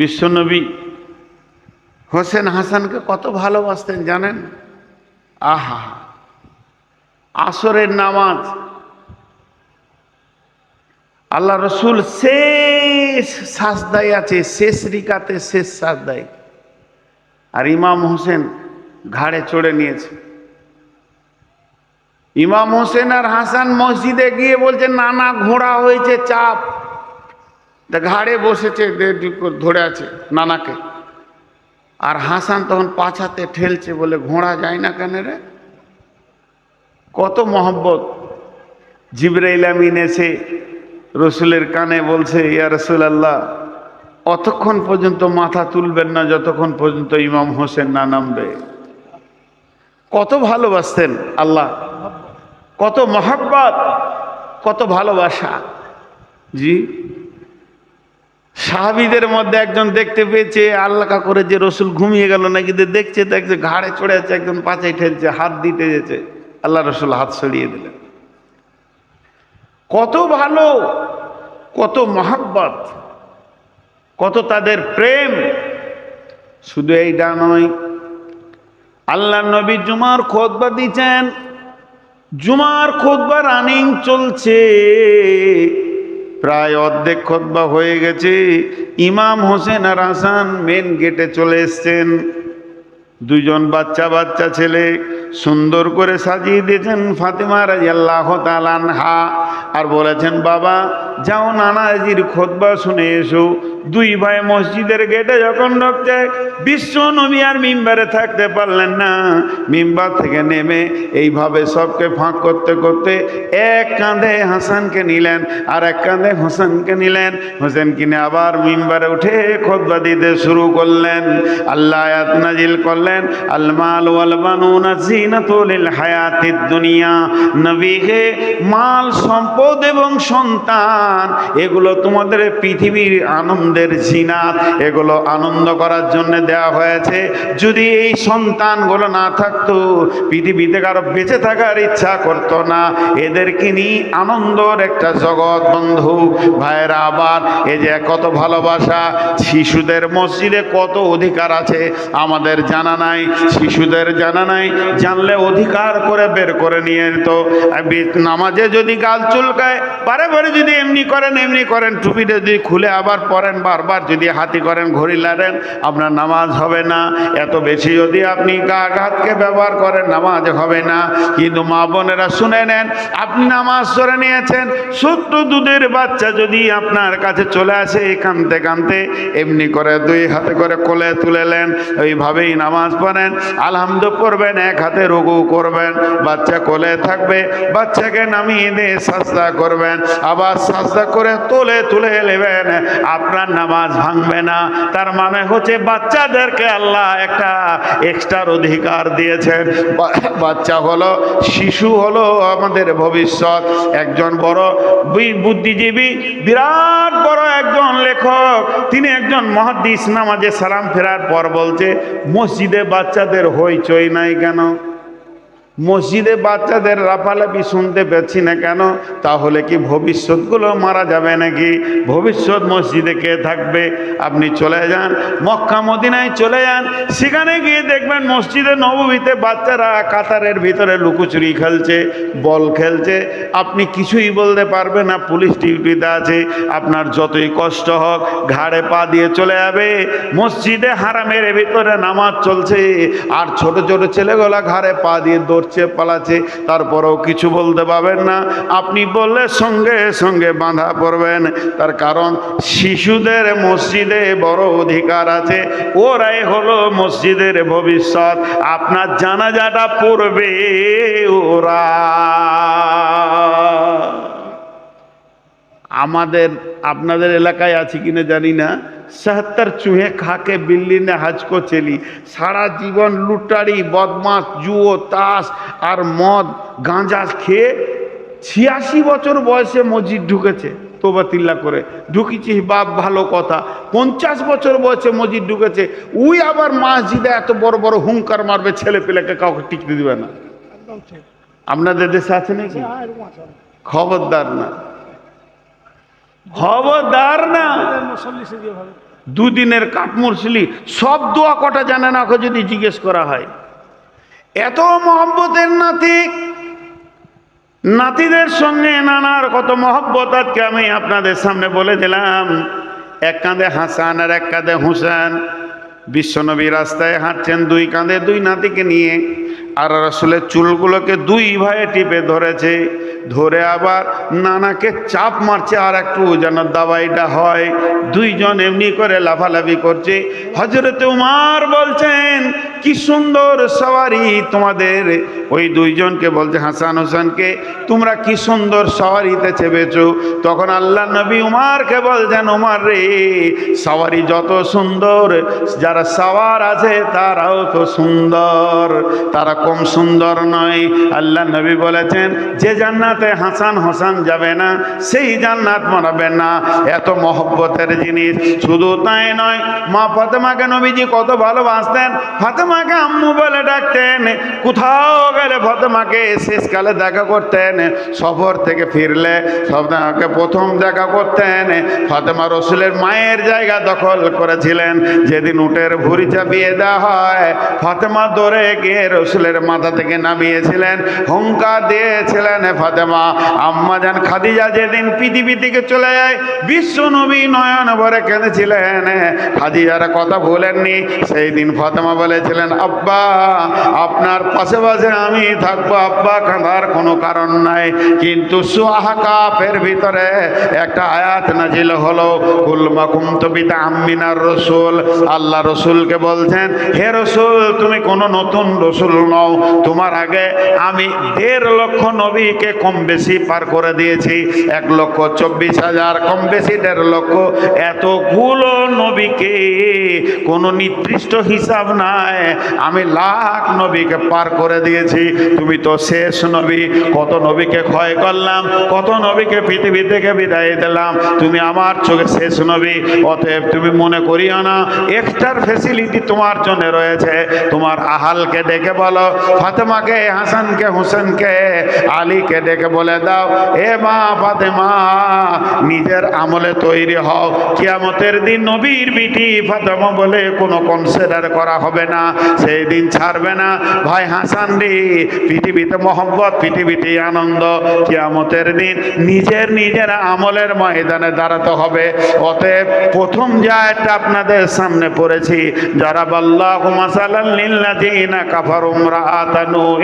বিশ্বনবী হোসেন হাসানকে কত ভালোবাসতেন জানেন? আহা আসরের নামাজ। আল্লাহ রসুল শেষ সাজদায় আছে শেষ রিকাতে শেষ সাজদায়। আর ইমাম হোসেন ঘাড়ে চড়ে নিয়েছে। ইমাম হোসেন আর হাসান মসজিদে গিয়ে বলছে নানা ঘোড়া হয়েছে চাপ। তা ঘাড়ে বসেছে ধরে আছে নানাকে। আর হাসান তখন পাছাতে ঠেলছে বলে ঘোড়া যায় না কেন রে? কত মহব্বত। জিব্রাইল আমিন এসে রসুলের কানে বলছে, ইয়া রসুল আল্লাহ অতক্ষণ পর্যন্ত মাথা তুলবেন না, যতক্ষণ পর্যন্ত ইমাম হোসেন না নামবে। কত ভালোবাসতেন আল্লাহ। কত মহাব্বত, কত ভালোবাসা। জি? সাহাবিদের মধ্যে একজন দেখতে পেয়েছে, আল্লাহ করে যে রসুল ঘুমিয়ে গেল নাকি দেখছে দেখছে, ঘাড়ে চড়ে আছে, একজন পাচাই ঠেলছে, হাত দিতে যেছে। আল্লাহ রসুল হাত সরিয়ে দিলেন। কত ভালো, কত মহাব্বত, কত তাদের প্রেম। শুধু এইটা নয়, আল্লাহ নবী জুমার খোদবা দিচ্ছেন, জুমার খোদবা রানিং চলছে। প্রায় অর্ধেক খোদবা হয়ে গেছে। ইমাম হোসেন আর আসান মেন গেটে চলে এসছেন। দুজন বাচ্চা বাচ্চা ছেলে। সুন্দর করে সাজিয়ে দিয়েছেন ফাতেমা রাজি আল্লাহ তালানহা আর বলেছেন, বাবা, যাও নানাজির খোদবা শুনে এসো। দুই ভাই মসজিদের গেটে যখন ঢুকছে, বিশ্ব নবী আর মিম্বারে থাকতে পারলেন না। মিম্বার থেকে নেমে এইভাবে সবকে ফাঁক করতে করতে এক কাঁধে হাসানকে নিলেন আর এক কাঁধে হোসেনকে নিলেন। হোসেন কিনে আবার মিম্বারে উঠে খোদবা দিতে শুরু করলেন। আল্লাহ নাজিল করলেন, আলমাল ওয়াল বানুনা মাল, সম্পদ এবং সন্তান, এগুলো তোমাদের পৃথিবীর আনন্দের জিনাত, এগুলো আনন্দ করার জন্য দেওয়া হয়েছে। যদি এই সন্তানগুলো না থাকতো, পৃথিবীতে কারও বেঁচে থাকার ইচ্ছা করতো না। এদেরকে নিয়ে আনন্দর একটা জগৎ বন্ধু। ভাইয়েরা, আবার এই যে কত ভালোবাসা, শিশুদের মসজিদে কত অধিকার আছে, আমাদের জানা নাই, শিশুদের জানা নাই জানলে অধিকার করে বের করে নিয়ে যেত নামাজে যদি গাল চুলকায়, বারে বারে যদি এমনি করেন এমনি করেন, টুপিটা যদি খুলে আবার পরেন, বারবার যদি হাতি করেন, ঘড়ি লাড়েন আপনার নামাজ হবে না। এত বেশি যদি আপনি গা ঘাতকে ব্যবহার করেন, নামাজ হবে না। কিন্তু মা বোনেরা শুনে নেন, আপনি নামাজ সরে নিয়েছেন, ছোট্ট দুধের বাচ্চা যদি আপনার কাছে চলে আসে এই কানতে কানতে, এমনি করে দুই হাতে করে কোলে তুলেলেন ওইভাবেই নামাজ পড়েন। আলহামদু পড়বেন, এক হাতে রুগু করবেন, বাচ্চা কোলে থাকবে, বাচ্চাকে নামিয়ে দিয়ে সাজদা করবেন। আবার সাজদা করে তুলে তুলে নেবেন, আপনার নামাজ ভাঙবে না। তার মানে হচ্ছে বাচ্চাদেরকে আল্লাহ একটা এক্সট্রার অধিকার দিয়েছেন। বাচ্চা হলো, শিশু হলো আমাদের ভবিষ্যৎ। একজন বড় বুদ্ধিজীবী, বিরাট বড় একজন লেখক। তিনি একজন মহাদিস নামাজে সালাম ফেরার পর বলছে, মসজিদে বাচ্চাদের হইচই নাই কেন? মসজিদে বাচ্চাদের লাফালাফি শুনতে পাচ্ছি না কেন? তাহলে কি ভবিষ্যৎগুলো মারা যাবে নাকি? ভবিষ্যৎ মসজিদে কে থাকবে? আপনি চলে যান, মক্কা মদিনায় চলে যান, সেখানে গিয়ে দেখবেন মসজিদে নবমীতে বাচ্চারা কাতারের ভিতরে লুকোচুরি খেলছে, বল খেলছে। আপনি কিছুই বলতে পারবেন না, পুলিশ ডিউটিতে আছে, আপনার যতই কষ্ট হোক ঘাড়ে পা দিয়ে চলে যাবে। মসজিদে হারামের ভিতরে নামাজ চলছে, আর ছোট ছোট ছেলেগুলা ঘাড়ে পা দিয়ে দৌড়ছে পালাচ্ছে, তারপরেও কিছু বলতে পারবেন না। আপনি বললে সঙ্গে সঙ্গে বাঁধা পড়বেন। তার কারণ শিশুদের মসজিদে বড় অধিকার আছে। ওরাই হলো মসজিদের ভবিষ্যৎ। আপনার জানাজাটা পড়বে ওরা। আমাদের আপনাদের এলাকায় আছে কিনা জানি না। সাহাত্তর চুহে খাকে বিল্লি নে হাজকো চেলি। সারা জীবন লুটারি বদমাস জুয়ো তাস আর মদ গাঁজা খেয়ে ছিয়াশি বছর বয়সে মসজিদ ঢুকেছে তোবা তিল্লা করে। ঢুকিছি বাপ ভালো কথা। পঞ্চাশ বছর বয়সে মসজিদ ঢুকেছে। উই আবার মসজিদে এত বড় বড় হুঙ্কার মারবে ছেলে পেলেকে কাউকে টিকতে দিবে না। আপনাদের দেশে আছে নাকি? হ্যাঁ খবরদার না। না। দুদিনের কাঠমুরসিলি সব দোয়া কটা জানে না যদি জিজ্ঞেস করা হয়। এত মহব্বতের নাতি, নাতিদের সঙ্গে নানার কত মহব্বত, আজকে আমি আপনাদের সামনে বলে দিলাম। এক কাঁধে হাসান আর এক কাঁধে হুসেন। বিশ্বনবী রাস্তায় হাঁটছেন দুই কাঁধে দুই নাতিকে নিয়ে। আর আসলে চুলগুলোকে দুই ভাইয়ে টিপে ধরেছে। ধরে আবার নানাকে চাপ মারছে, আর একটু যেন দাবাইটা হয়। দুইজন এমনি করে লাফালাফি করছে। হজরত উমার বলছেন, কি সুন্দর সওয়ারি তোমাদের। ওই দুইজনকে বলছে, হাসান হোসেনকে, তোমরা কি সুন্দর সওয়ারিতে চেপেছো তখন আল্লাহ নবী উমারকে বলছেন, উমার রে, সওয়ারি যত সুন্দর, যারা সাওয়ার আছে তারাও তো সুন্দর। তারা কম সুন্দর নয়। আল্লাহ নবী বলেছেন, যে জান্নাতে হাসান হোসান যাবে না, সেই জান্নাত মানাবে না। এত মহব্বতের জিনিস। শুধু তাই নয়, মা ফাতেমাকে নবীজি কত ভালোবাসতেন। ফাতেমাকে আম্মু বলে ডাকতেন, কোথাও গেলে ফাতেমাকে শেষকালে দেখা করতেন, সফর থেকে ফিরলে ফাতেমাকে প্রথম দেখা করতেন। ফাতেমা রসুলের মায়ের জায়গা দখল করেছিলেন। যেদিন উটের ভুড়ি চাপিয়ে দেওয়া হয়, ফাতেমা দৌড়ে গিয়ে রসুলের মাথা থেকে নামিয়েছিলেন, হুঙ্কার দিয়েছিলেন ফাতেমা। আম্মা যান খাদিজা যেদিন পৃথিবী থেকে চলে যায়, বিশ্ব নবী নয়ন ভরে কেঁদেছিলেন। খাদিজার কথা ভুলেননি সেই দিন ফাতেমা বলেছিলেন, আব্বা, আপনার পাশে পাশে আমি থাকব, আব্বা, কাঁদার কোনো কারণ নাই। কিন্তু কাপের ভিতরে একটা আয়াত নাজিল হলো কুলমা কুমতবিতা আম্মিনার রসুল। আল্লাহ রসুলকে বলছেন, হে রসুল, তুমি কোনো নতুন রসুল নও। তোমার আগে আমি দেড় লক্ষ নবীকে কম বেশি পার করে দিয়েছি। এক লক্ষ চব্বিশ হাজার, কম বেশি দেড় লক্ষ। এতগুলো নবীকে কোনো নির্দিষ্ট হিসাব নাই। আমি লাখ নবীকে পার করে দিয়েছি। তুমি তো শেষ নবী। কত নবীকে ক্ষয় করলাম, কত নবীকে পৃথিবী থেকে বিদায় দিলাম। তুমি আমার চোখে শেষ নবী। অতএব তুমি মনে করিও না এক্সট্রা ফেসিলিটি তোমার জন্য রয়েছে। তোমার আহালকে ডেকে বলো ফাতেমাকে, হাসানকে, হোসেনকে, আলীকে ডেকে বলে দাও, এ মা ফাতেমা, নিজের আমলে তৈরি হও। কিয়ামতের দিন নবীর বিটি ফাতেমা বলে কোনো কনসিডার করা হবে না, সেই দিন ছাড়বে না। ভাই হাসান রে, পৃথিবীতে মোহব্বত, পৃথিবীতে আনন্দ। কিয়ামতের দিন নিজের নিজের আমলের ময়দানে দাঁড়াতে হবে। অতএব প্রথম যে আয়াতটা আপনাদের সামনে পড়েছি, যারা বাল্লাহু মাসালাল লিল্লাযিনা নূহ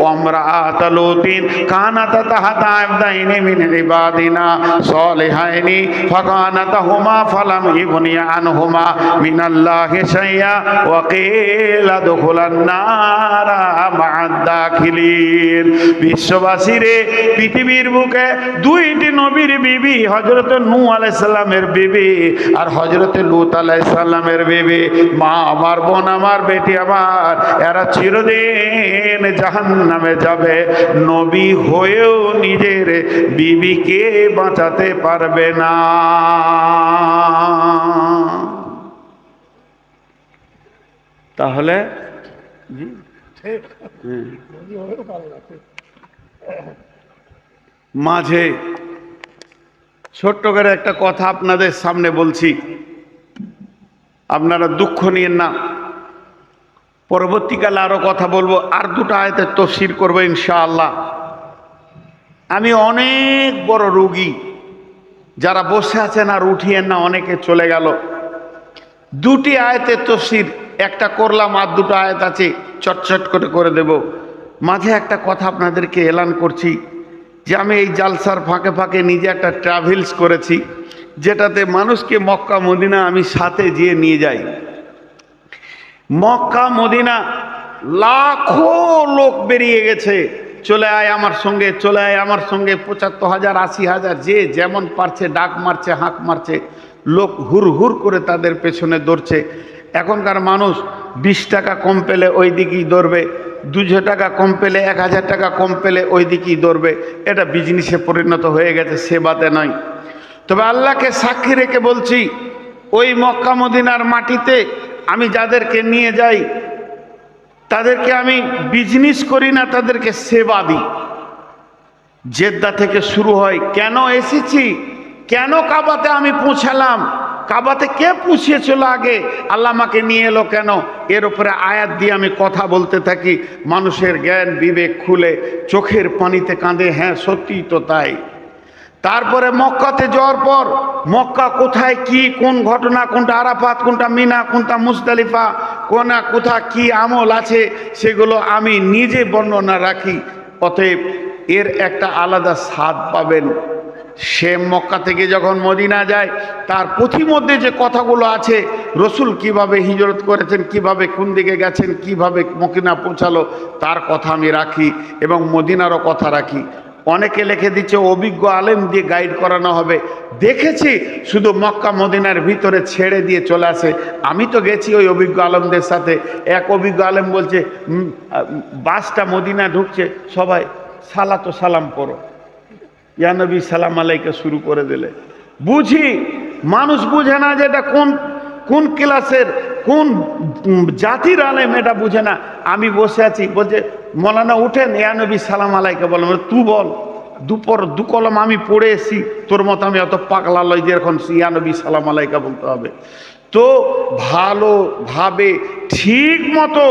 ওয়া ইমরাআতা লুতিন কানাতা তাহাতা আবদাইনি মিন ইবাদিনা সালিহাইনি ফাকানাতাহুমা ফালাম ইগনিয়া আনহুমা মিনাল্লাহি শাইয়া ওয়া কিলা দুখুলান নারা মা'আদ দাখিলিন বিশ্ববাসীরে পৃথিবীর বুকে দুইটি নবীর বিবি, হযরত নূহ আলাইহিস সালামের বিবি আর হযরত লুত আলাইসাল্লামের বিবি। মা আমার বোন, আমার বেটি আমার, এরা চিরদিন জাহান্নামে যাবে। নবী হয়েও নিজের বিবিকে বাঁচাতে পারবে না। তাহলে? মাঝে ছোট্ট করে একটা কথা আপনাদের সামনে বলছি। আপনারা দুঃখ নিয়েন না। পরবর্তীকালে আরও কথা বলব। আর দুটো আয়তের তফসির করব ইনশাআল্লাহ। আমি অনেক বড় রুগী। যারা বসে আছেন আর উঠিয়েন না, অনেকে চলে গেল। দুটি আয়তের তফসির, একটা করলাম আর দুটো আয়াত আছে, চটচট করে করে দেব। মাঝে একটা কথা আপনাদেরকে এলান করছি, যে আমি এই জালসার ফাঁকে ফাঁকে নিজে একটা ট্রাভেলস করেছি, যেটাতে মানুষকে মক্কা মদিনা আমি সাথে যেয়ে নিয়ে যাই। মক্কা, মদিনা লাখো লোক বেরিয়ে গেছে। চলে আয় আমার সঙ্গে, চলে আয় আমার সঙ্গে। পঁচাত্তর হাজার, আশি হাজার, যে যেমন পারছে, ডাক মারছে, হাঁক মারছে, লোক হুর হুর করে তাদের পেছনে দৌড়ছে। এখনকার মানুষ বিশ টাকা কম পেলে ওই দিকেই দৌড়বে দুশো টাকা কম পেলে এক হাজার টাকা কম পেলে ওই দিকেই দৌড়বে। এটা বিজনেসে পরিণত হয়ে গেছে সে সেবাতে নয়। তবে আল্লাহকে সাক্ষী রেখে বলছি, ওই মক্কা, মদিনার মাটিতে আমি যাদেরকে নিয়ে যাই, তাদেরকে আমি বিজনেস করি না, তাদেরকে সেবা দিই। জেদ্দা থেকে শুরু হয়, কেন এসেছি? কেন কাবাতে আমি পৌঁছালাম? কাবাতে কে পুষিয়েছিল আগে? আল্লাহ আমাকে নিয়ে এলো কেন? এর উপরে আয়াত দিয়ে আমি কথা বলতে থাকি। মানুষের জ্ঞান বিবেক খুলে চোখের পানিতে কাঁদে হ্যাঁ সত্যিই তো তাই। তারপরে মক্কাতে যাওয়ার পর মক্কা কোথায় কি, কোন ঘটনা, কোনটা আরাফাত, কোনটা মিনা, কোনটা মুস্তালিফা কোনা, কোথা, কি আমল আছে, সেগুলো আমি নিজে বর্ণনা রাখি। অতএব এর একটা আলাদা স্বাদ পাবেন। সে মক্কা থেকে যখন মদিনা যায়, তার পথিমধ্যে যে কথাগুলো আছে, রসুল কীভাবে হিজরত করেছেন, কীভাবে কোন দিকে গেছেন, কীভাবে মকিনা পৌঁছালো, তার কথা আমি রাখি এবং মদিনারও কথা রাখি। অনেকে লিখে দিচ্ছে, অভিজ্ঞ আলেম দিয়ে গাইড করানো হবে। দেখেছি, শুধু মক্কা মদিনার ভিতরে ছেড়ে দিয়ে চলে আসে। আমি তো গেছি ওই অভিজ্ঞ আলমদের সাথে। এক অভিজ্ঞ আলেম বলছে বাসটা মদিনা ঢুকছে, সবাই সালা তো সালাম করো ইয়ানবী সালাম আলাইকে শুরু করে দিলে। বুঝি, মানুষ বুঝে না যে এটা কোন কোন ক্লাসের, কোন জাতির আলেম এটা বুঝে না। আমি বসে আছি, বলছে, মৌলানা, উঠেন ইয়ানবী সালাম আলাইকে। বলে তু বল, দুপর, দু কলম আমি পড়ে এসি তোর মতো আমি অত পাগলা লয় যে এখন ইয়ানবী সালাম আলাইকা বলতে হবে। তো ভালোভাবে ঠিক মতো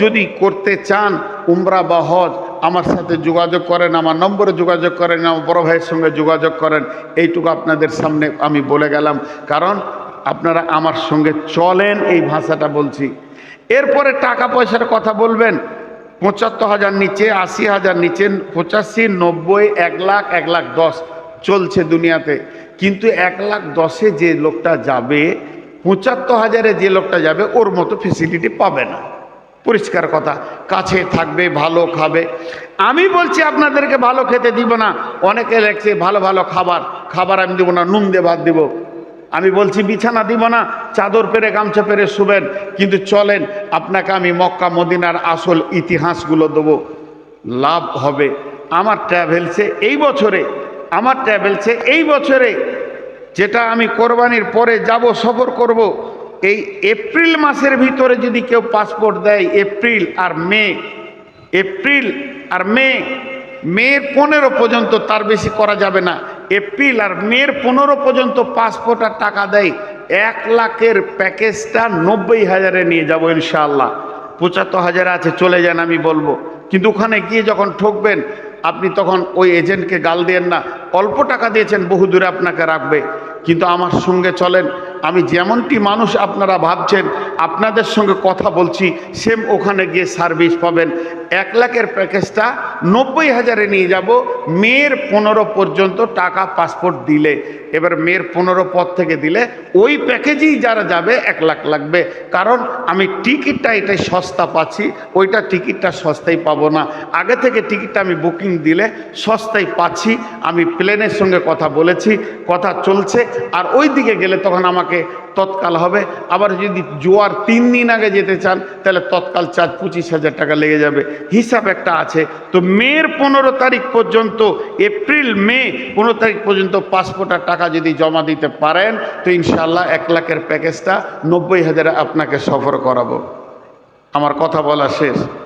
যদি করতে চান, উমরা বা হজ, আমার সাথে যোগাযোগ করেন, আমার নম্বরে যোগাযোগ করেন, আমার বড় ভাইয়ের সঙ্গে যোগাযোগ করেন, এইটুকু আপনাদের সামনে আমি বলে গেলাম। কারণ আপনারা আমার সঙ্গে চলেন, এই ভাষাটা বলছি। এরপরে টাকা পয়সার কথা বলবেন, পঁচাত্তর হাজার নিচে, আশি হাজার নিচে, পঁচাশি, নব্বই, এক লাখ এক লাখ দশ চলছে দুনিয়াতে। কিন্তু এক লাখ দশে যে লোকটা যাবে, পঁচাত্তর হাজারে যে লোকটা যাবে, ওর মতো ফেসিলিটি পাবে না। পরিষ্কার কথা, কাছে থাকবে, ভালো খাবে। আমি বলছি, আপনাদেরকে ভালো খেতে দিব না। অনেকে লেখছে, ভালো ভালো খাবার খাবার আমি দেবো না, নুন দিয়ে ভাত দিব। আমি বলছি, বিছানা দিব না, চাদর পেরে, গামছা পেরে শুবেন, কিন্তু চলেন, আপনাকে আমি মক্কা, মদিনার আসল ইতিহাসগুলো দেবো। লাভ হবে। আমার ট্রাভেলসে এই বছরে, আমার ট্রাভেলসে এই বছরে যেটা আমি কোরবানির পরে যাব, সফর করব, এই এপ্রিল মাসের ভিতরে যদি কেউ পাসপোর্ট দেয়, এপ্রিল আর মে, এপ্রিল আর মে মের পনেরো পর্যন্ত তার বেশি করা যাবে না। এপ্রিল আর মের পনেরো পর্যন্ত পাসপোর্ট আর টাকা দেয়। এক লাখের প্যাকেজটা নব্বই হাজারে নিয়ে যাব ইনশাআল্লাহ। পঁচাত্তর হাজার আছে, চলে যান আমি বলব। কিন্তু ওখানে গিয়ে যখন ঠকবেন, আপনি তখন ওই এজেন্টকে গাল দেন না। অল্প টাকা দিয়েছেন, বহু দূরে আপনাকে রাখবে। কিন্তু আমার সঙ্গে চলেন, আমি যেমনটি মানুষ আপনারা ভাবছেন, আপনাদের সঙ্গে কথা বলছি, সেম ওখানে গিয়ে সার্ভিস পাবেন। এক লাখের প্যাকেজটা নব্বই হাজারে নিয়ে যাব। মেয়ের পনেরো পর্যন্ত টাকা পাসপোর্ট দিলে। এবার মেয়ের পনেরো পর থেকে দিলে ওই প্যাকেজেই যারা যাবে এক লাখ লাগবে। কারণ আমি টিকিটটা এটাই সস্তা পাচ্ছি, ওইটা টিকিটটা সস্তায় পাবো না। আগে থেকে টিকিটটা আমি বুকিং দিলে সস্তায় পাচ্ছি। আমি প্লেনের সঙ্গে কথা বলেছি, কথা চলছে। আর ওই দিকে গেলে তখন আমাকে তৎকাল হবে। আবার যদি জোয়ার তিন দিন আগে যেতে চান, তাহলে তৎকাল চার পঁচিশ হাজার টাকা লেগে যাবে। হিসাব একটা আছে। তো মের পনেরো তারিখ পর্যন্ত, এপ্রিল, মে, পনেরো তারিখ পর্যন্ত পাসপোর্টের টাকা যদি জমা দিতে পারেন, তো ইনশাল্লাহ এক লাখের প্যাকেজটা নব্বই হাজারে আপনাকে সফর করাবো। আমার কথা বলা শেষ।